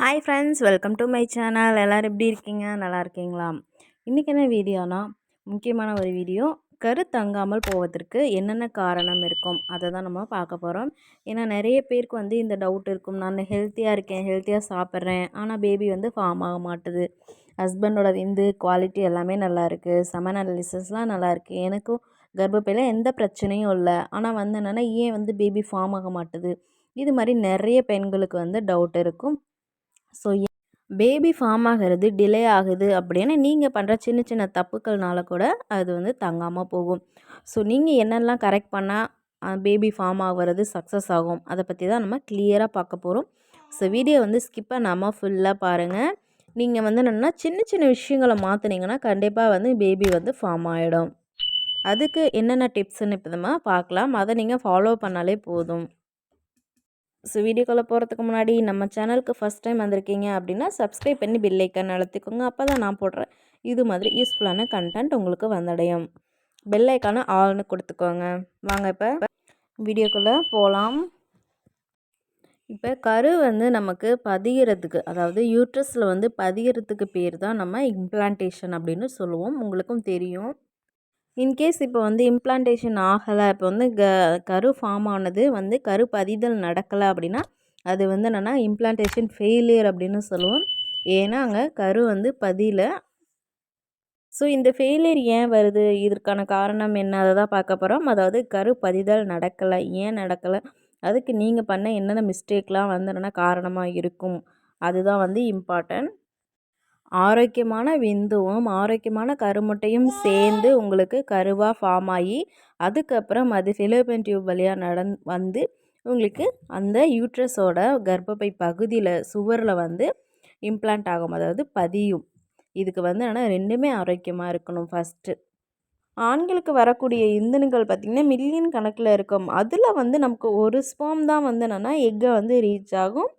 Hi friends welcome to my channel எல்லோரும் எப்படி இருக்கீங்க? நல்லா இருக்கீங்களா? இன்றைக்கி என்ன வீடியோனா முக்கியமான ஒரு வீடியோ. கரு தங்காமல் போவதற்கு என்னென்ன காரணம் இருக்கும்? அதை தான் நம்ம பார்க்க போகிறோம் ஏன்னா நிறைய பேருக்கு வந்து இந்த டவுட் இருக்கும். நான் ஹெல்த்தியாக இருக்கேன் ஹெல்த்தியாக சாப்பிட்றேன். ஆனால் பேபி வந்து ஃபார்ம் ஆக மாட்டுது. ஹஸ்பண்டோட விந்து குவாலிட்டி எல்லாமே நல்லா இருக்குது செமன் அனாலிசிஸ்லாம் நல்லா இருக்குது எனக்கும் கர்ப்பப்பையில் எந்த பிரச்சனையும் இல்லை. ஆனால் வந்து என்னென்னா ஏன் வந்து பேபி ஃபார்ம் ஆக மாட்டுது? இது மாதிரி நிறைய பெண்களுக்கு வந்து டவுட் இருக்கும். ஸோ பேபி ஃபார்ம் ஆகிறது டிலே ஆகுது அப்படின்னு நீங்கள் பண்ணுற சின்ன சின்ன தப்புக்கள்னால கூட அது வந்து தங்காமல் போகும். ஸோ நீங்கள் என்னெல்லாம் கரெக்ட் பண்ணால் பேபி ஃபார்ம் ஆகிறது சக்ஸஸ் ஆகும்? அதை பற்றி தான் நம்ம கிளியராக பார்க்க போகிறோம் ஸோ வீடியோ வந்து ஸ்கிப் பண்ணாமல் ஃபுல்லாக பாருங்கள் நீங்கள் வந்து என்னென்னா சின்ன சின்ன விஷயங்களை மாற்றினீங்கன்னா கண்டிப்பாக வந்து பேபி வந்து ஃபார்ம் ஆகிடும் அதுக்கு என்னென்ன டிப்ஸ்ன்னு இப்போ பார்க்கலாம். அதை நீங்கள் ஃபாலோ பண்ணாலே போதும். ஸோ வீடியோக்குள்ளே போகிறதுக்கு முன்னாடி நம்ம சேனலுக்கு ஃபஸ்ட் டைம் வந்திருக்கீங்க அப்படின்னா சப்ஸ்கிரைப் பண்ணி பெல்லைக்கன் அழுத்திக்கோங்க. அப்போ தான் நான் போடுறேன். இது மாதிரி யூஸ்ஃபுல்லான கண்டென்ட் உங்களுக்கு வந்தடையும். பெல்லைக்கான ஆள்னு கொடுத்துக்கோங்க. வாங்க இப்போ வீடியோக்குள்ளே போகலாம் இப்போ கரு வந்து நமக்கு பதிகிறதுக்கு அதாவது யூட்ரஸில் வந்து பதிகிறதுக்கு பேர் தான் நம்ம இம்ப்ளான்டேஷன் அப்படின்னு சொல்லுவோம். உங்களுக்கும் தெரியும். இன்கேஸ் இப்போ வந்து இம்ப்ளான்டேஷன் ஆகலை இப்போ வந்து க கரு ஃபார்ம் ஆனது வந்து கரு பதிதல் நடக்கலை அப்படின்னா அது வந்து என்னென்னா இம்ப்ளான்டேஷன் ஃபெயிலியர் அப்படின்னு சொல்லுவோம். ஏன்னா அங்கே கரு வந்து பதியல ஸோ இந்த ஃபெயிலியர் ஏன் வருது? இதற்கான காரணம் என்ன? அதை தான் பார்க்க போகிறோம் அதாவது கரு பதிதல் நடக்கலை ஏன் நடக்கலை? அதுக்கு நீங்கள் பண்ண என்னென்ன மிஸ்டேக்லாம் வந்து என்னென்னா காரணமாக இருக்கும். அதுதான் வந்து இம்பார்ட்டன்ட் ஆரோக்கியமான விந்துவும் ஆரோக்கியமான கருமுட்டையும் சேர்ந்து உங்களுக்கு கருவாக ஃபார்ம் ஆகி அதுக்கப்புறம் அது ஃபிலோபியன் டியூப் வழியாக நடந் வந்து உங்களுக்கு அந்த யூட்ரஸோட கர்ப்பப்பை பகுதியில் சுவரில் வந்து இம்ப்ளான்ட் ஆகும். அதாவது பதியும். இதுக்கு வந்து ஆனால் ரெண்டுமே ஆரோக்கியமாக இருக்கணும் ஃபஸ்ட்டு ஆண்களுக்கு வரக்கூடிய இந்தனுங்கள் பார்த்திங்கன்னா மில்லியன் கணக்கில் இருக்கும். அதில் வந்து நமக்கு ஒரு ஸ்பாம் தான் வந்து என்னென்னா எக்கை வந்து ரீச் ஆகும்.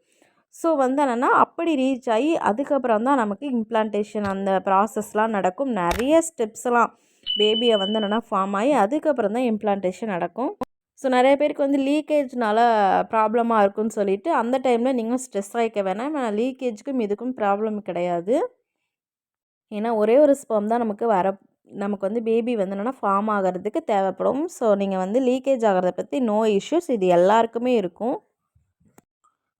ஸோ வந்து என்னென்னா அப்படி ரீச் ஆகி அதுக்கப்புறம் தான் நமக்கு இம்ப்ளான்டேஷன் அந்த ப்ராசஸ்லாம் நடக்கும். நிறைய ஸ்டெப்ஸ்லாம் பேபியை வந்து என்னென்னா ஃபார்ம் ஆகி அதுக்கப்புறம் தான் இம்ப்ளான்டேஷன் நடக்கும். ஸோ நிறைய பேருக்கு வந்து லீக்கேஜ்னால ப்ராப்ளமாக இருக்கும்னு சொல்லிவிட்டு அந்த டைமில் நீங்கள் ஸ்ட்ரெஸ் ஆகிக்க வேணாம். லீக்கேஜுக்கும் இதுக்கும் ப்ராப்ளம் கிடையாது. ஏன்னா ஒரே ஒரு ஸ்பம் தான் நமக்கு வர நமக்கு வந்து பேபி வந்து என்னென்னா ஃபார்ம் ஆகிறதுக்கு தேவைப்படும். ஸோ நீங்கள் வந்து லீக்கேஜ் ஆகிறத பற்றி நோ இஷ்யூஸ் இது எல்லாருக்குமே இருக்கும்.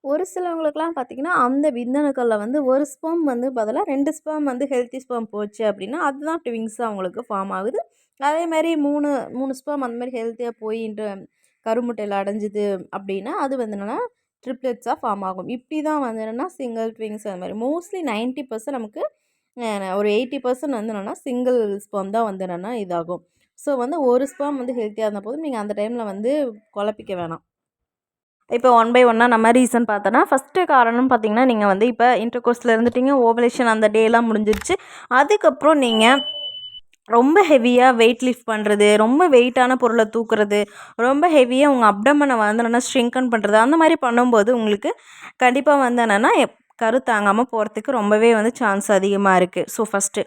ஒரு சிலவங்களுக்குலாம் பார்த்திங்கன்னா அந்த விந்தணுக்களில் வந்து ஒரு ஸ்பம் வந்து பதிலாக ரெண்டு ஸ்பம் வந்து ஹெல்த்தி ஸ்பம் போச்சு அப்படின்னா அதுதான் ட்விங்ஸாக அவங்களுக்கு ஃபார்ம் ஆகுது. அதே மாதிரி மூணு மூணு ஸ்பம் அந்த மாதிரி ஹெல்த்தியாக போயின்ட்டு கருமுட்டையில் அடைஞ்சிது அப்படின்னா அது வந்து என்னென்னா ட்ரிப்ளெட்ஸாக ஃபார்ம் ஆகும். இப்படி தான் வந்து என்னென்னா சிங்கிள் ட்விங்ஸ் அந்த மாதிரி. மோஸ்ட்லி நைன்ட்டி பர்சன்ட் நமக்கு ஒரு எயிட்டி பர்சன்ட் வந்து என்னென்னா சிங்கிள் ஸ்பம் தான் வந்து என்னென்னா இதாகும். ஸோ வந்து ஒரு ஸ்பம் வந்து ஹெல்த்தியாக இருந்த போதும். நீங்கள் அந்த டைமில் வந்து குழப்பிக்க வேணாம். இப்போ ஒன் பை ஒன்னாக நம்ம ரீசன் பார்த்தோன்னா ஃபஸ்ட்டு காரணம் பார்த்தீங்கன்னா நீங்கள் வந்து இப்போ இன்டர் கோர்ஸில் இருந்துட்டீங்க ஓவலேஷன் அந்த டேலாம் முடிஞ்சிருச்சு. அதுக்கப்புறம் நீங்கள் ரொம்ப ஹெவியாக வெயிட் லிஃப்ட் பண்ணுறது ரொம்ப வெயிட்டான பொருளை தூக்குறது ரொம்ப ஹெவியாக உங்கள் அப்டமனை வந்து என்னென்னா ஸ்ட்ரிங்கன் பண்ணுறது அந்த மாதிரி பண்ணும்போது உங்களுக்கு கண்டிப்பாக வந்து என்னென்னா கரு தாங்காமல் போகிறதுக்கு ரொம்பவே வந்து சான்ஸ் அதிகமாக இருக்குது ஸோ ஃபஸ்ட்டு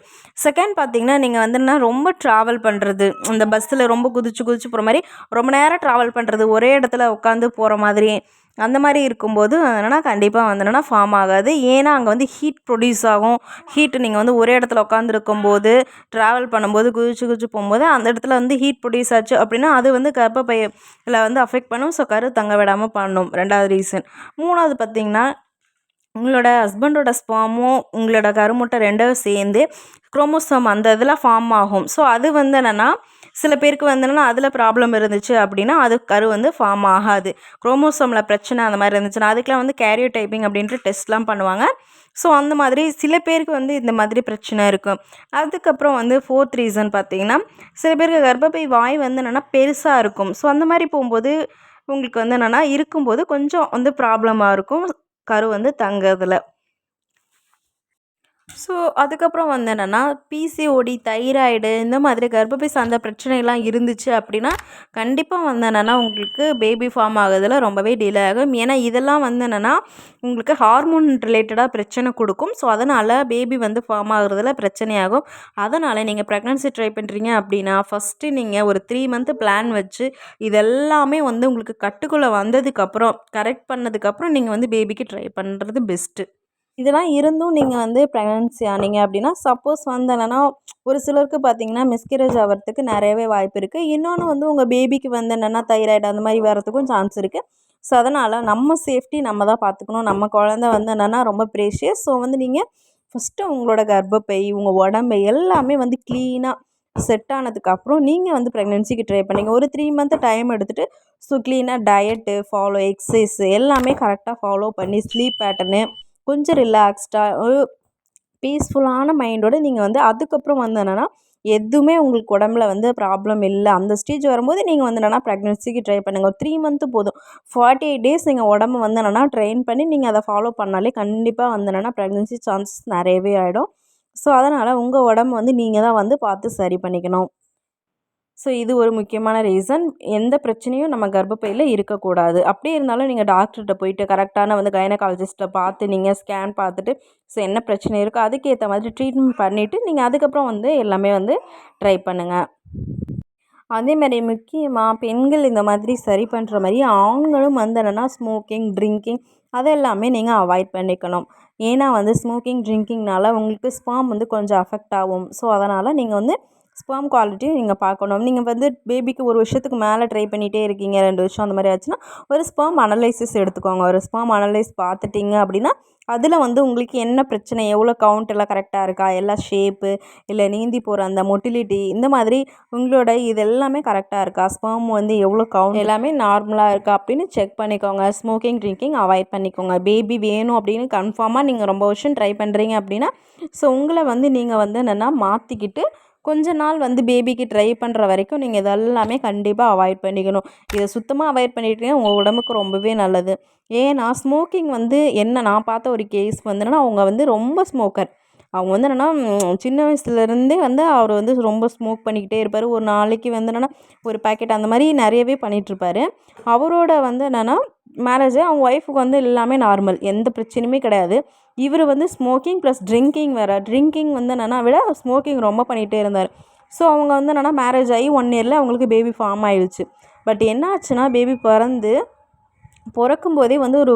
செகண்ட் பார்த்திங்கன்னா நீங்கள் வந்துன்னா ரொம்ப ட்ராவல் பண்ணுறது இந்த பஸ்ஸில் ரொம்ப குதிச்சு குதிச்சு போகிற மாதிரி ரொம்ப நேரம் ட்ராவல் பண்ணுறது ஒரே இடத்துல உட்காந்து போகிற மாதிரி அந்த மாதிரி இருக்கும்போது என்னென்னா கண்டிப்பாக வந்து என்னென்னா ஃபார்ம் ஆகாது. ஏன்னா அங்கே வந்து ஹீட் ப்ரொடியூஸ் ஆகும். ஹீட்டு நீங்கள் வந்து ஒரே இடத்துல உட்காந்துருக்கும்போது ட்ராவல் பண்ணும்போது குதிச்சு குதிச்சு போகும்போது அந்த இடத்துல வந்து ஹீட் ப்ரொடியூஸ் ஆச்சு அப்படின்னா அது வந்து கர்ப்பப்பையில் வந்து அஃபெக்ட் பண்ணும். ஸோ கரு தங்க விடாமல் பண்ணும். ரெண்டாவது ரீசன் மூணாவது பார்த்திங்கன்னா உங்களோட ஹஸ்பண்டோட ஸ்பாமும் உங்களோட கருமுட்டை ரெண்டும் சேர்ந்து குரோமோசோம் அந்த இதில் ஃபார்ம் ஆகும். ஸோ அது வந்து என்னென்னா சில பேருக்கு வந்து என்னென்னா அதில் ப்ராப்ளம் இருந்துச்சு அப்படின்னா அது கரு வந்து ஃபார்ம் ஆகாது. குரோமோசோமில் பிரச்சனை அந்த மாதிரி இருந்துச்சுன்னா அதுக்கெலாம் வந்து கேரியோ டைப்பிங் அப்படின்ட்டு டெஸ்ட்லாம் பண்ணுவாங்க. ஸோ அந்த மாதிரி சில பேருக்கு வந்து இந்த மாதிரி பிரச்சனை இருக்கும். அதுக்கப்புறம் வந்து ஃபோர்த் ரீசன் பார்த்திங்கன்னா சில பேருக்கு கர்ப்பப்பை வாய் வந்து என்னென்னா பெருசாக இருக்கும். ஸோ அந்த மாதிரி போகும்போது உங்களுக்கு வந்து என்னென்னா இருக்கும்போது கொஞ்சம் வந்து ப்ராப்ளமாக இருக்கும். கரு வந்து தங்கறதில்லை ஸோ அதுக்கப்புறம் வந்து என்னென்னா பிசிஓடி தைராய்டு இந்த மாதிரி கர்ப்பப்பை சார்ந்த பிரச்சனைலாம் இருந்துச்சு அப்படின்னா கண்டிப்பாக வந்து என்னென்னா உங்களுக்கு பேபி ஃபார்ம் ஆகுறதுல ரொம்பவே டிலே ஆகும். ஏன்னா இதெல்லாம் வந்து என்னென்னா உங்களுக்கு ஹார்மோன் ரிலேட்டடாக பிரச்சனை கொடுக்கும். ஸோ அதனால் பேபி வந்து ஃபார்ம் ஆகுறதுல பிரச்சனையாகும். அதனால் நீங்கள் ப்ரெக்னன்சி ட்ரை பண்ணுறீங்க அப்படின்னா ஃபஸ்ட்டு நீங்கள் ஒரு த்ரீ மந்த்து பிளான் வச்சு இதெல்லாமே வந்து உங்களுக்கு கட்டுக்குள்ளே வந்ததுக்கப்புறம் கரெக்ட் பண்ணதுக்கப்புறம் நீங்கள் வந்து பேபிக்கு ட்ரை பண்ணுறது பெஸ்ட்டு இதெல்லாம் இருந்தும் நீங்கள் வந்து ப்ரெக்னன்சி ஆனீங்க அப்படின்னா சப்போஸ் வந்து என்னென்னா ஒரு சிலருக்கு பார்த்தீங்கன்னா மிஸ்கேரேஜ் ஆகிறதுக்கு நிறையவே வாய்ப்பு இருக்குது இன்னொன்று வந்து உங்கள் பேபிக்கு வந்து என்னென்னா தைராய்டு அந்த மாதிரி வரத்துக்கும் சான்ஸ் இருக்குது ஸோ அதனால் நம்ம சேஃப்டி நம்ம தான் பார்த்துக்கணும் நம்ம குழந்த வந்து என்னென்னா ரொம்ப ப்ரேஷியஸ் ஸோ வந்து நீங்கள் ஃபஸ்ட்டு உங்களோட கர்ப்பப்பை உங்கள் உடம்பு எல்லாமே வந்து க்ளீனாக செட் ஆனதுக்கப்புறம் நீங்கள் வந்து ப்ரெக்னென்சிக்கு ட்ரை பண்ணிங்க. ஒரு த்ரீ மந்த் டைம் எடுத்துகிட்டு ஸோ க்ளீனாக டயட்டு ஃபாலோ எக்ஸசைஸ் எல்லாமே கரெக்டாக ஃபாலோ பண்ணி ஸ்லீப் பேட்டர்னு கொஞ்சம் ரிலாக்ஸ்டாக ஒரு பீஸ்ஃபுல்லான மைண்டோடு நீங்கள் வந்து அதுக்கப்புறம் வந்து என்னென்னா எதுவுமே உங்களுக்கு உடம்புல வந்து ப்ராப்ளம் இல்லை. அந்த ஸ்டேஜ் வரும்போது நீங்கள் வந்து என்னென்னா ப்ரெக்னென்சிக்கு ட்ரை பண்ணுங்கள் ஒரு த்ரீ மந்த்து போதும். ஃபார்ட்டி எயிட் டேஸ் நீங்கள் உடம்பு வந்து என்னென்னா ட்ரெயின் பண்ணி நீங்கள் அதை ஃபாலோ பண்ணாலே கண்டிப்பாக வந்து என்னென்னா ப்ரெக்னென்சி சான்சஸ் நிறையவே ஆகிடும் ஸோ அதனால் உங்கள் உடம்பு வந்து நீங்கள் தான் வந்து பார்த்து சரி பண்ணிக்கணும். ஸோ இது ஒரு முக்கியமான ரீசன் எந்த பிரச்சனையும் நம்ம கர்ப்பப்பையில் இருக்கக்கூடாது. அப்படியே இருந்தாலும் நீங்கள் டாக்டர்கிட்ட போயிட்டு கரெக்டான வந்து கைனகாலஜிஸ்ட்டை பார்த்து நீங்கள் ஸ்கேன் பார்த்துட்டு ஸோ என்ன பிரச்சனை இருக்கோ அதுக்கேற்ற மாதிரி ட்ரீட்மெண்ட் பண்ணிவிட்டு நீங்கள் அதுக்கப்புறம் வந்து எல்லாமே வந்து ட்ரை பண்ணுங்கள் அதேமாதிரி முக்கியமாக பெண்கள் இந்த மாதிரி சரி பண்ணுற மாதிரி ஆண்களும் வந்து என்னென்னா ஸ்மோக்கிங் ட்ரிங்கிங் அதெல்லாமே நீங்கள் அவாய்ட் பண்ணிக்கணும். ஏன்னா வந்து ஸ்மோக்கிங் ட்ரிங்கிங்னால உங்களுக்கு ஸ்பாம் வந்து கொஞ்சம் அஃபெக்ட் ஆகும். ஸோ அதனால் நீங்கள் வந்து ஸ்பேம் குவாலிட்டி நீங்கள் பார்க்கணும். நீங்கள் வந்து பேபிக்கு ஒரு வருஷத்துக்கு மேலே ட்ரை பண்ணிகிட்டே இருக்கீங்க ரெண்டு வருஷம் அந்த மாதிரி ஆச்சுன்னா ஒரு ஸ்பேம் அனலைசிஸ் எடுத்துக்கோங்க. ஒரு ஸ்பேம் அனலைஸ் பார்த்துட்டிங்க அப்படின்னா அதில் வந்து உங்களுக்கு என்ன பிரச்சனை எவ்வளோ கவுண்ட் எல்லாம் கரெக்டாக இருக்கா எல்லாம் ஷேப்பு இல்லை நீந்தி போகிற அந்த மொட்டிலிட்டி இந்த மாதிரி உங்களோட இது எல்லாமே கரெக்டாக இருக்கா? ஸ்பேம் வந்து எவ்வளோ கவுண்ட் எல்லாமே நார்மலாக இருக்கா அப்படின்னு செக் பண்ணிக்கோங்க. ஸ்மோக்கிங் ட்ரிங்கிங் அவாய்ட் பண்ணிக்கோங்க. பேபி வேணும் அப்படின்னு கன்ஃபார்மாக நீங்கள் ரொம்ப வருஷம் ட்ரை பண்ணுறீங்க அப்படின்னா ஸோ உங்களை வந்து நீங்கள் வந்து என்னென்னா மாற்றிக்கிட்டு கொஞ்ச நாள் வந்து பேபிக்கு ட்ரை பண்ணுற வரைக்கும் நீங்கள் இதெல்லாமே கண்டிப்பாக அவாய்ட் பண்ணிக்கணும். இதை சுத்தமாக அவாய்ட் பண்ணிட்டீங்கன்னா உங்கள் உடம்புக்கு ரொம்பவே நல்லது. ஏன்னா ஸ்மோக்கிங் வந்து என்ன நான் பார்த்த ஒரு கேஸ் வந்துன்னா அவங்க வந்து ரொம்ப ஸ்மோக்கர் அவங்க வந்து என்னென்னா சின்ன வயசுலேருந்தே வந்து அவர் வந்து ரொம்ப ஸ்மோக் பண்ணிக்கிட்டே இருப்பார். ஒரு நாளைக்கு வந்து என்னென்னா ஒரு பேக்கெட் அந்த மாதிரி நிறையவே பண்ணிகிட்ருப்பாரு அவரோட வந்து என்னென்னா மேரேஜ் அவங்க ஒய்ஃபுக்கு வந்து எல்லாமே நார்மல் எந்த பிரச்சனையுமே கிடையாது. இவர் வந்து ஸ்மோக்கிங் ப்ளஸ் ட்ரிங்கிங் வேறு ட்ரிங்கிங் வந்து என்னென்னா விட ஸ்மோக்கிங் ரொம்ப பண்ணிகிட்டே இருந்தார். ஸோ அவங்க வந்து என்னென்னா மேரேஜ் ஆகி ஒன் இயரில் அவங்களுக்கு பேபி ஃபார்ம் ஆயிடுச்சு பட் என்ன ஆச்சுன்னா பேபி பிறந்து பிறக்கும்போதே வந்து ஒரு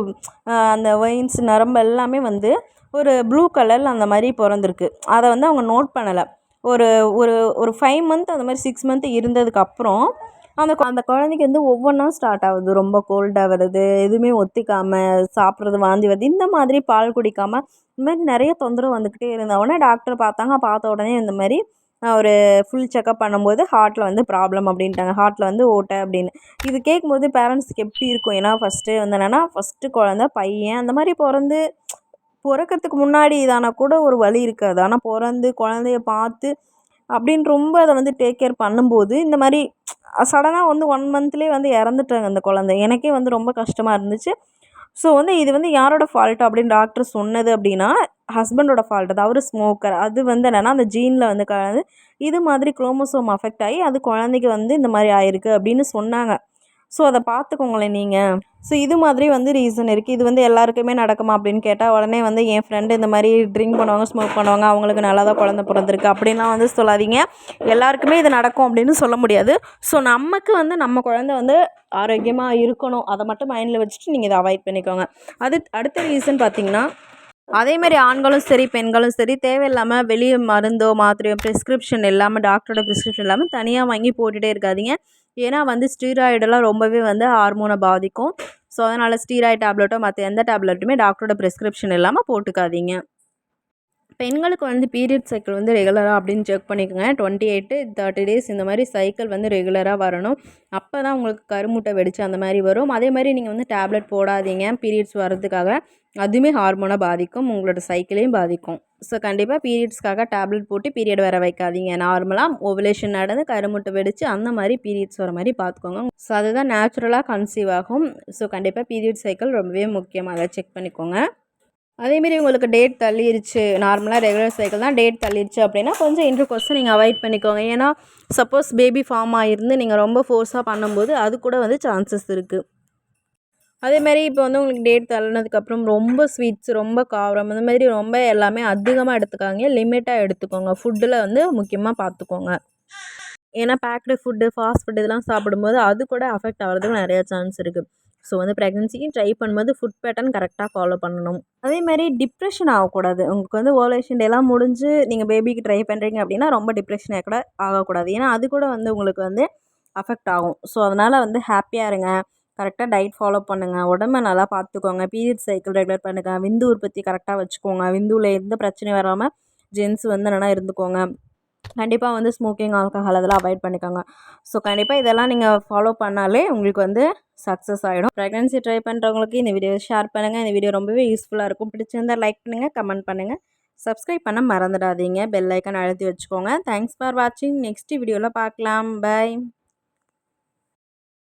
அந்த ஒயின்ஸ் நரம்பு எல்லாமே வந்து ஒரு ப்ளூ கலரில் அந்த மாதிரி பிறந்திருக்கு. அதை வந்து அவங்க நோட் பண்ணலை. ஒரு ஒரு ஒரு ஃபைவ் மந்த் அந்த மாதிரி சிக்ஸ் மந்த் இருந்ததுக்கப்புறம் அந்த அந்த குழந்தைக்கு வந்து ஒவ்வொன்றா ஸ்டார்ட் ஆகுது. ரொம்ப கோல்டாக வருது எதுவுமே ஒத்திக்காமல் சாப்பிட்றது வாந்தி வருது. இந்த மாதிரி பால் குடிக்காமல் இந்த மாதிரி நிறைய தொந்தரவு வந்துக்கிட்டே இருந்த உடனே டாக்டர் பார்த்தாங்க. பார்த்த உடனே இந்த மாதிரி ஒரு ஃபுல் செக்கப் பண்ணும்போது ஹார்ட்டில் வந்து ப்ராப்ளம் அப்படின்ட்டாங்க. ஹார்ட்டில் வந்து ஓட்டை அப்படின்னு. இது கேட்கும்போது பேரண்ட்ஸுக்கு எப்படி இருக்கும்? ஏன்னா ஃபஸ்ட்டு வந்து என்னென்னா ஃபஸ்ட்டு குழந்த பையன் அந்த மாதிரி பிறந்து பிறக்கறதுக்கு முன்னாடி இதானால் கூட ஒரு வழி இருக்காது. ஆனால் பிறந்து குழந்தைய பார்த்து அப்படின்னு ரொம்ப அதை வந்து டேக் கேர் பண்ணும்போது இந்த மாதிரி சடனாக வந்து ஒன் மந்த்லேயே வந்து இறந்துட்டாங்க அந்த குழந்தை. எனக்கே வந்து ரொம்ப கஷ்டமாக இருந்துச்சு. ஸோ வந்து இது வந்து யாரோட ஃபால்ட் அப்படின்னு டாக்டர் சொன்னது அப்படின்னா ஹஸ்பண்டோட ஃபால்ட் அது அவர் ஸ்மோக்கர் அது வந்து என்னென்னா அந்த ஜீனில் வந்து கலந்து இது மாதிரி குரோமோசோம் அஃபெக்ட் ஆகி அது குழந்தைக்கு வந்து இந்த மாதிரி ஆயிருக்கு அப்படின்னு சொன்னாங்க. ஸோ அதை பார்த்துக்கோங்களேன் நீங்கள் ஸோ இது மாதிரி வந்து ரீசன் இருக்குது இது வந்து எல்லாருக்குமே நடக்குமா அப்படின்னு கேட்டால் உடனே வந்து என் ஃப்ரெண்டு இந்த மாதிரி ட்ரிங்க் பண்ணுவாங்க ஸ்மோக் பண்ணுவாங்க அவங்களுக்கு நல்லா தான் குழந்த பிறந்திருக்கு. அப்படின்லாம் வந்து சொல்லாதீங்க. எல்லாருக்குமே இது நடக்கும் அப்படின்னு சொல்ல முடியாது. ஸோ நமக்கு வந்து நம்ம குழந்த வந்து ஆரோக்கியமாக இருக்கணும். அதை மட்டும் மைண்டில் வச்சுட்டு நீங்கள் இதை அவாய்ட் பண்ணிக்கோங்க. அது அடுத்த ரீசன் பார்த்தீங்கன்னா அதேமாதிரி ஆண்களும் சரி பெண்களும் சரி தேவையில்லாமல் வெளியே மருந்தோ மாத்திரையோ ப்ரிஸ்கிரிப்ஷன் இல்லாமல் டாக்டரோட ப்ரிஸ்கிரிப்ஷன் இல்லாமல் தனியாக வாங்கி போட்டுகிட்டே இருக்காதிங்க. ஏன்னா வந்து ஸ்டீராய்டெல்லாம் ரொம்பவே வந்து ஹார்மோனை பாதிக்கும். ஸோ அதனால் ஸ்டீராய்டு டேப்லெட்டோ மற்ற எந்த டேப்லெட்டுமே டாக்டரோட ப்ரிஸ்கிரிப்ஷன் இல்லாமல் போட்டுக்காதீங்க. பெண்களுக்கு வந்து பீரியட் சைக்கிள் வந்து ரெகுலராக அப்படின்னு செக் பண்ணிக்கோங்க. டுவெண்ட்டி எயிட்டு தேர்ட்டி டேஸ் இந்த மாதிரி சைக்கிள் வந்து ரெகுலராக வரணும். அப்போ தான் உங்களுக்கு கருமுட்டை வெடிச்சு அந்த மாதிரி வரும். அதே மாதிரி நீங்கள் வந்து டேப்லெட் போடாதீங்க. பீரியட்ஸ் வர்றதுக்காக அதுவுமே ஹார்மோனை பாதிக்கும் உங்களோட சைக்கிளையும் பாதிக்கும். ஸோ கண்டிப்பாக பீரியட்ஸ்க்காக டேப்லெட் போட்டு பீரியட் வர வைக்காதீங்க. நார்மலாக ஓவலேஷன் நடந்து கருமுட்டை வெடித்து அந்த மாதிரி பீரியட்ஸ் வர மாதிரி பார்த்துக்கோங்க ஸோ அதுதான் நேச்சுரலாக கன்சீவ் ஆகும். ஸோ கண்டிப்பாக பீரியட் சைக்கிள் ரொம்பவே முக்கியமாக அதை செக் பண்ணிக்கோங்க. அதேமாரி உங்களுக்கு டேட் தள்ளிடுச்சு நார்மலாக ரெகுலர் சைக்கிள் தான் டேட் தள்ளிடுச்சு அப்படின்னா கொஞ்சம் இன்ட்ரு கொஸ்டின் நீங்கள் அவாய்ட் பண்ணிக்கோங்க. ஏன்னா சப்போஸ் பேபி ஃபார்ம் ஆகிருந்து நீங்கள் ரொம்ப ஃபோர்ஸாக பண்ணும்போது அது கூட வந்து சான்சஸ் இருக்குது அதேமாரி இப்போ வந்து உங்களுக்கு டேட் தள்ளினதுக்கப்புறம் ரொம்ப ஸ்வீட்ஸ் ரொம்ப காரம் இந்த மாதிரி ரொம்ப எல்லாமே அதிகமாக எடுத்துக்காங்க லிமிட்டாக எடுத்துக்கோங்க. ஃபுட்டில் வந்து முக்கியமாக பார்த்துக்கோங்க ஏன்னா பேக்டு ஃபுட்டு ஃபாஸ்ட் ஃபுட் இதெல்லாம் சாப்பிடும்போது அது கூட அஃபெக்ட் ஆகிறதுக்கு நிறையா சான்ஸ் இருக்குது ஸோ வந்து ப்ரெக்னென்சிக்கு ட்ரை பண்ணும்போது ஃபுட் பேட்டர்ன் கரெக்டாக ஃபாலோ பண்ணணும். அதே மாதிரி டிப்ரெஷன் ஆகக்கூடாது. உங்களுக்கு வந்து ஓவலேஷன் டேலாம் முடிஞ்சு நீங்கள் பேபிக்கு ட்ரை பண்ணுறீங்க அப்படின்னா ரொம்ப டிப்ரெஷன் கூட ஆகக்கூடாது. ஏன்னா அது கூட வந்து உங்களுக்கு வந்து அஃபெக்ட் ஆகும். ஸோ அதனால் வந்து ஹாப்பியாக இருங்க. கரெக்டாக டயட் ஃபாலோ பண்ணுங்கள் உடம்ப நல்லா பார்த்துக்கோங்க. பீரியட் சைக்கிள் ரெகுலர் பண்ணுங்கள் விந்து உற்பத்தி கரெக்டாக வச்சுக்கோங்க. விந்துவில் எந்த பிரச்சனையும் வராமல் ஜென்ஸ் வந்து நல்லா இருந்துக்கோங்க. கண்டிப்பாக வந்து ஸ்மோக்கிங் ஆல்கஹால் அதெல்லாம் அவாய்ட் பண்ணிக்கோங்க. ஸோ கண்டிப்பாக இதெல்லாம் நீங்கள் ஃபாலோ பண்ணாலே உங்களுக்கு வந்து சக்ஸஸ் ஆகிடும் ப்ரெக்னன்சி ட்ரை பண்ணுறவங்களுக்கு இந்த வீடியோ ஷேர் பண்ணுங்கள் இந்த வீடியோ ரொம்பவே யூஸ்ஃபுல்லாக இருக்கும். பிடிச்சிருந்தால் லைக் பண்ணுங்கள் கமெண்ட் பண்ணுங்கள் சப்ஸ்கிரைப் பண்ண மறந்துடாதீங்க. பெல் ஐக்கன் அழுத்தி வச்சுக்கோங்க. தேங்க்ஸ் ஃபார் வாட்சிங் நெக்ஸ்ட் வீடியோவில் பார்க்கலாம். பை